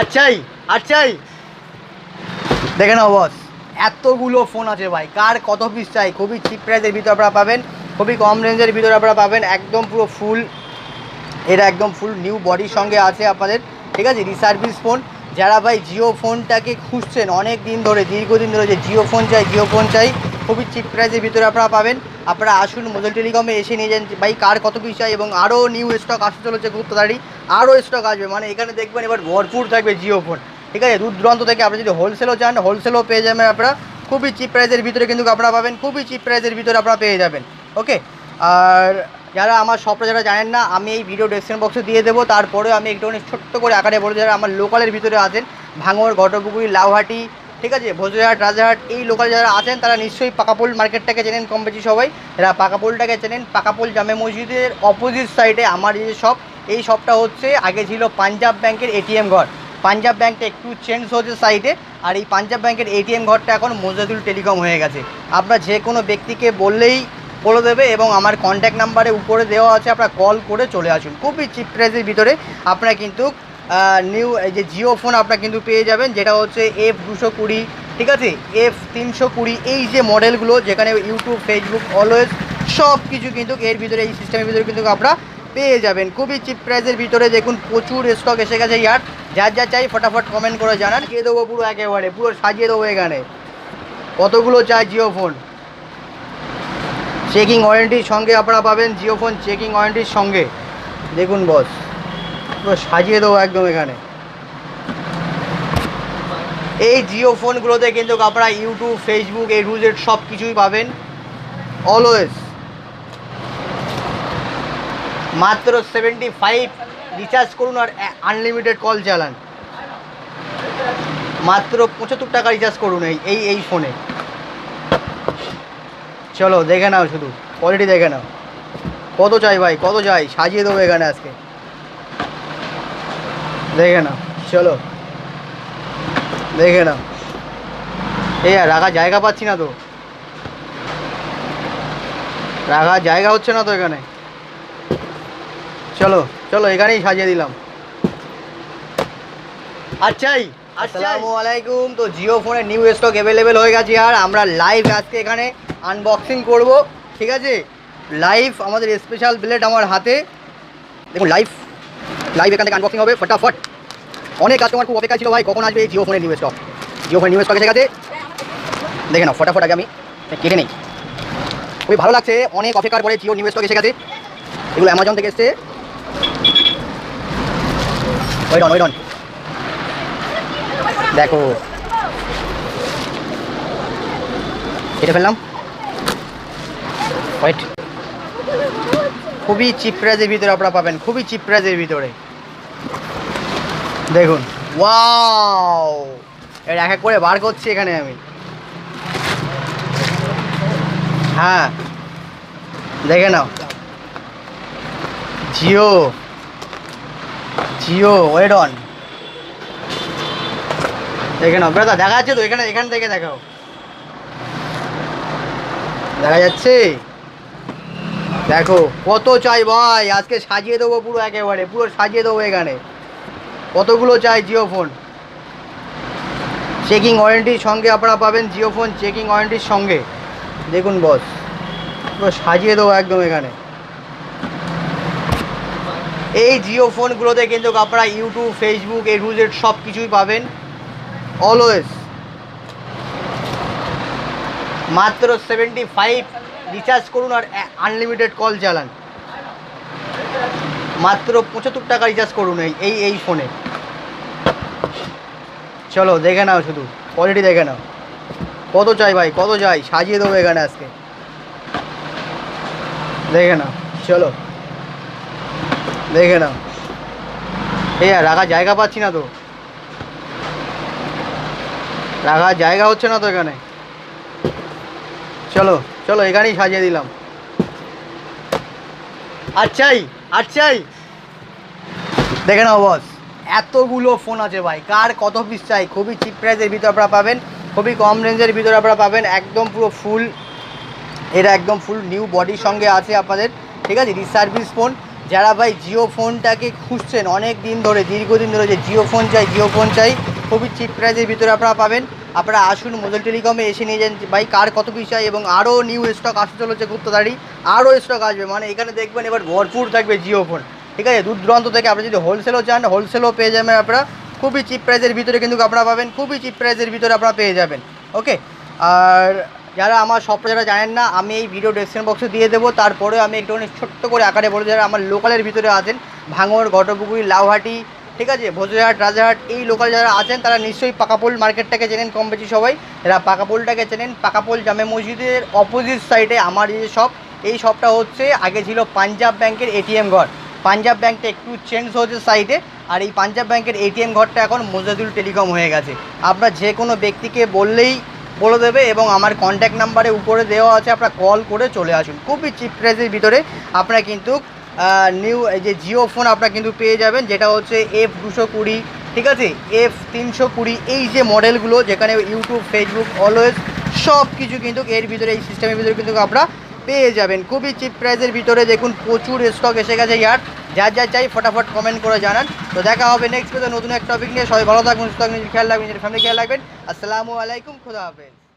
আচ্ছাই আচ্ছাই। দেখে নাও বস এতগুলো ফোন আছে ভাই। কার কত পিস চাই? খুবই চিপ প্রাইসের ভিতরে আপনারা পাবেন। খুবই কম রেঞ্জের ভিতরে আপনারা পাবেন। একদম পুরো ফুল এটা একদম ফুল নিউ বডির সঙ্গে আছে আপনাদের। ঠিক আছে? রিসার্ভিস ফোন যারা ভাই জিও ফোনটাকে খুঁজছেন, অনেক দিন ধরে, দীর্ঘদিন ধরে যে জিও ফোন চাই জিও ফোন চাই, খুবই চিপ প্রাইসের ভিতরে আপনারা পাবেন। আপনারা আসুন মোবাইল টেলিকমে এসে নিয়ে যান ভাই কার কত পিস চাই এবং আরও নিউ স্টক আসতে চলেছে খুব তাড়াতাড়ি। আরও স্টক আসবে মানে এখানে দেখবেন এবার ভরপুর থাকবে জিও ফোন ঠিক আছে? দূর দূরান্ত থেকে আপনি যদি হোলসেলও চান হোলসেলও পেয়ে যাবেন আপনারা। খুবই চিপ প্রাইসের ভিতরে কিন্তু আপনারা পাবেন, খুবই চিপ প্রাইসের ভিতরে আপনারা পেয়ে যাবেন। ওকে আর যারা আমার শপটা যারা জানেন না, আমি এই ভিডিও ডেসক্রিপশন বক্সে দিয়ে দেবো। তারপরেও আমি একটুখানি ছোট্ট করে আকারে বলে যারা আমার লোকালের ভিতরে আছেন ভাঙর ঘটপুকুরি লাউহাটি ঠিক আছে? ভোজরাহাট, রাজারহাট, এই লোকাল যারা আছেন, তারা নিশ্চয়ই পাকাপোল মার্কেটটাকে চেনেন কম বেশি সবাই। এরা পাকাপোলটাকে চেনেন। পাকাপোল জামে মসজিদের অপোজিট সাইডে আমার যে শপ এই শপটা হচ্ছে, আগে ছিল পাঞ্জাব ব্যাংকের এটিএম ঘর। পাঞ্জাব ব্যাংকটা একটু চেঞ্জ হয়েছে সাইডে আর এই পাঞ্জাব ব্যাংকের এটিএম ঘরটা এখন মোজাদুল টেলিকম হয়ে গেছে। আপনার যে কোনো ব্যক্তিকে বললেই বলে দেবে এবং আমার কন্ট্যাক্ট নাম্বারে উপরে দেওয়া আছে, আপনারা কল করে চলে আসুন। খুবই চিপ প্রাইসের ভিতরে। আপনারা কিন্তু নিউ এই যে জিও ফোন আপনারা কিন্তু পেয়ে যাবেন, যেটা হচ্ছে এফ দুশো কুড়ি, ঠিক আছে? এফ তিনশো কুড়ি, এই যে মডেলগুলো যেখানে ইউটিউব ফেসবুক অলওয়েজ সব কিছু কিন্তু এর ভিতরে, এই সিস্টেমের ভিতরে কিন্তু আপনারা পেয়ে যাবেন। খুবই চিপ প্রাইসের ভিতরে দেখুন, প্রচুর স্টক এসে গেছে ইয়ার। যার যা চাই, ফটাফট কমেন্ট করে জানান। দিয়ে দেবো পুরো একেবারে, পুরো সাজিয়ে দেবো এখানে। কতগুলো চাই জিও ফোন চেকিং ওয়ারেন্টির সঙ্গে আপনারা পাবেন জিও ফোন চেকিং ওয়ারেন্টির সঙ্গে। দেখুন বস সাজিয়ে দেবো একদম এখানে। এই জিও ফোনগুলোতে কিন্তু আপনারা ইউটিউব, ফেসবুক এই রুজের সব কিছুই পাবেন। অলওয়েজ মাত্র সেভেন্টি ফাইভ রিচার্জ করুন আর আনলিমিটেড কল চালান। মাত্র পঁচাত্তর টাকা রিচার্জ করুন এই এই এই ফোনে। চলো দেখে নাও শুধু। কোয়ালিটি দেখে নাও। কত চাই ভাই? কত চাই? সাজিয়ে দেবো এখানে আজকে। দেখে নাও, চলো। দেখে নাও। এই আর রাখার জায়গা পাচ্ছি না তো। রাখার জায়গা হচ্ছে না তো এখানে। চলো চলো, এখানেই সাজিয়ে দিলাম। আচ্ছাই আসসালামু আলাইকুম। তো জিও ফোনের নিউ স্টক অ্যাভেলেবেল হয়ে গেছে আর আমরা লাইভ আজকে এখানে আনবক্সিং করব, ঠিক আছে? লাইভ আমাদের স্পেশাল প্লেট আমার হাতে। দেখুন লাইভ লাইভ এখান থেকে আনবক্সিং হবে, ফটাফট। অনেক কাস্টমার খুব অপেক্ষা ছিল ভাই, কখন আসবে এই জিও ফোনের নিউ স্টক জিও ফোনের নিউ স্টক এসে গেছে। দেখে নাও, ফটাফট আগে আমি কেটে নেই। খুবই ভালো লাগছে, অনেক অপেক্ষার পরে জিও নিউ স্টক এসে গেছে। এগুলো অ্যামাজন থেকে এসছে। ওই ডন ওই ডন দেখো। কেটে ফেললাম। ওয়েট খুবই চিপ প্রাইজের ভিতরে আপনারা পাবেন, খুবই চিপ প্রাইজের ভিতরে। দেখুন ওয়াও এর এক এক করে বার করছি এখানে আমি। হ্যাঁ দেখে নাও। জিও জিও ওয়েড অন দেখে নাও ব্রাদা দেখা যাচ্ছে তো? এখানে, এখান থেকে দেখাও। দেখা যাচ্ছে? দেখো, কত চাই ভাই? আজকে সাজিয়ে দেবো পুরো একেবারে, পুরো সাজিয়ে দেবো এখানে। কতগুলো চাই জিও ফোন? চেকিং ওয়ারেন্টির সঙ্গে আপনারা পাবেন জিও ফোন চেকিং ওয়ারেন্টির সঙ্গে। দেখুন বস, পুরো সাজিয়ে দেবো একদম এখানে। এই জিও ফোনগুলোতে কিন্তু আপনারা ইউটিউব, ফেসবুক এই রুজের সব কিছুই পাবেন। অলওয়েজ মাত্র সেভেন্টি ফাইভ রিচার্জ করুন আর আনলিমিটেড কল চালান। মাত্র পঁচাত্তর টাকা রিচার্জ করুন এই এই ফোনে চলো, দেখে নাও শুধু কোয়ালিটি দেখে নাও। কত চাই ভাই, কত চাই? সাজিয়ে দেবো এখানে আজকে। দেখে নাও, চলো। দেখে নাও। এই রাখার জায়গা পাচ্ছি না তো। রাখার জায়গা হচ্ছে না তো এখানে। চলো চলো, এখানেই সাজিয়ে দিলাম। আচ্ছাই আচ্ছাই। দেখে নাও বস এতগুলো ফোন আছে ভাই। কার কত পিস চাই? খুবই চিপ প্রাইসের ভিতরে আপনারা পাবেন, খুবই কম রেঞ্জের ভিতরে আপনারা পাবেন, একদম পুরো ফুল এটা একদম ফুল নিউ বডির সঙ্গে আছে আপনাদের, ঠিক আছে? রিসার্ভিস ফোন যারা ভাই জিও ফোনটাকে খুঁজছেন, অনেক দিন ধরে, দীর্ঘদিন ধরে যে জিও ফোন চাই, জিও ফোন চাই, খুবই চিপ প্রাইসের ভিতরে আপনারা পাবেন। আপনারা আসুন মোবাইল টেলিকমে এসে নিয়ে যান। ভাই, কার কত পিস চাই? এবং আরও নিউ স্টক আসতে চলেছে খুব তাড়াতাড়ি আরও স্টক আসবে। মানে এখানে দেখবেন এবার ভরপুর থাকবে জিও ফোন ঠিক আছে? দূর দূরান্ত থেকে আপনি যদি হোলসেলও চান হোলসেলও পেয়ে যাবেন আপনারা। খুবই চিপ প্রাইসের ভিতরে কিন্তু আপনারা পাবেন। খুবই চিপ প্রাইসের ভিতরে আপনারা পেয়ে যাবেন। ওকে আর যারা আমার সবটা যারা জানেন না, আমি এই ভিডিও ডেসক্রিপশন বক্সে দিয়ে দেবো। তারপরে আমি একটুখানি ছোট্ট করে আকারে বলে যারা আমার লোকালের ভিতরে আছেন, ভাঙড় ঘটপুকুরি লাউহাটি ঠিক আছে, ভোজরাহাট রাজাহাট এই লোকাল যারা আছেন, তারা নিশ্চয়ই পাকাপোল মার্কেটটাকে চেনেন কম বেশি সবাই। এরা পাকাপোলটাকে চেনেন। পাকাপোল জামে মসজিদের অপোজিট সাইডে আমার যে শপ এই শপটা হচ্ছে, আগে ছিল পাঞ্জাব ব্যাংকের এটিএম ঘর। পাঞ্জাব ব্যাংকটা একটু চেঞ্জ হয়েছে সাইডে আর এই পাঞ্জাব ব্যাংকের এটিএম ঘরটা এখন মোজাদুল টেলিকম হয়ে গেছে। আপনার যে কোনো ব্যক্তিকে বললেই বলে দেবে এবং আমার কন্ট্যাক্ট নাম্বারে উপরে দেওয়া আছে, আপনারা কল করে চলে আসুন। খুবই চিপ প্রাইসের ভিতরে, আপনারা কিন্তু নিউ যে জিও ফোন আপনারা কিন্তু পেয়ে যাবেন, যেটা হচ্ছে এফ দুশো কুড়ি, ঠিক আছে? এফ তিনশো কুড়ি, এই যে মডেলগুলো যেখানে ইউটিউব ফেসবুক অলওয়েজ সব কিছু কিন্তু এর ভিতরে, এই সিস্টেমের ভিতরে কিন্তু আপনারা পেয়ে যাবেন। খুবই চিপ প্রাইসের ভিতরে দেখুন, প্রচুর স্টক এসে গেছে ইয়ার। যার যা চাই ফটাফট কমেন্ট করে জানান। তো দেখা হবে নেক্সট পেতে নতুন একটা টপিক নিয়ে। সবাই ভালো থাকবেন, সুস্থ থাকবেন খেয়াল রাখবেন, নিজের ফ্যামিলি খেয়াল রাখবেন। আসসালামু আলাইকুম, খুদা হাফেজ।